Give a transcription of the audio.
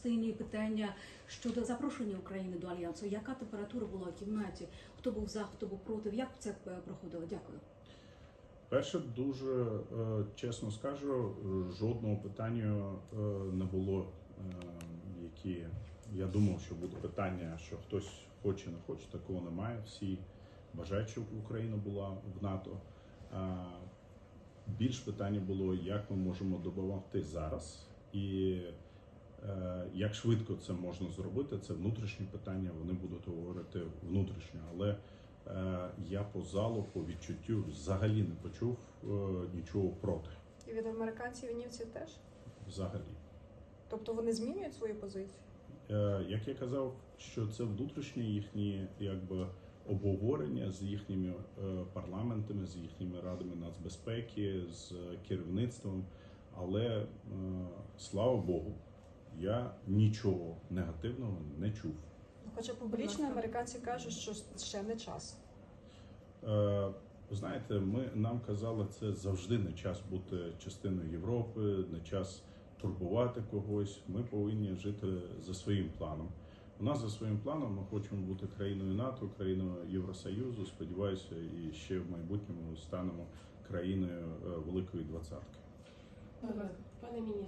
частині питання щодо запрошення України до альянсу. Яка температура була в кімнаті? Хто був за, хто був проти? Як це е, проходило? Дякую. Перше, дуже е, чесно скажу, жодного питання е, не було, які я думав, що буде питання, що хтось хоче, не хоче, такого немає. Всі бажають, щоб Україна була в НАТО. Більш питання було, як ми можемо допомогти зараз, і як швидко це можна зробити. Це внутрішнє питання. Вони будуть говорити внутрішньо, але е, я по залу, по відчуттю взагалі не почув е, нічого проти. І від американців і німців теж. Взагалі, Тобто вони змінюють свою позицію. е, як я казав, що це внутрішнє їхні якби обговорення з їхніми парламентами, з їхніми радами нацбезпеки, з керівництвом. Але слава Богу, я нічого негативного не чув. Ну, Хоча публічно американці кажуть, що ще не час. Е, знаєте, ми нам казали, це завжди не час бути частиною Європи, не час турбувати когось. Ми повинні жити за своїм планом. У нас за своїм планом ми хочемо бути країною НАТО, країною Євросоюзу. Сподіваюся, і ще в майбутньому станемо країною е, Великої Двадцятки. Пане міністр,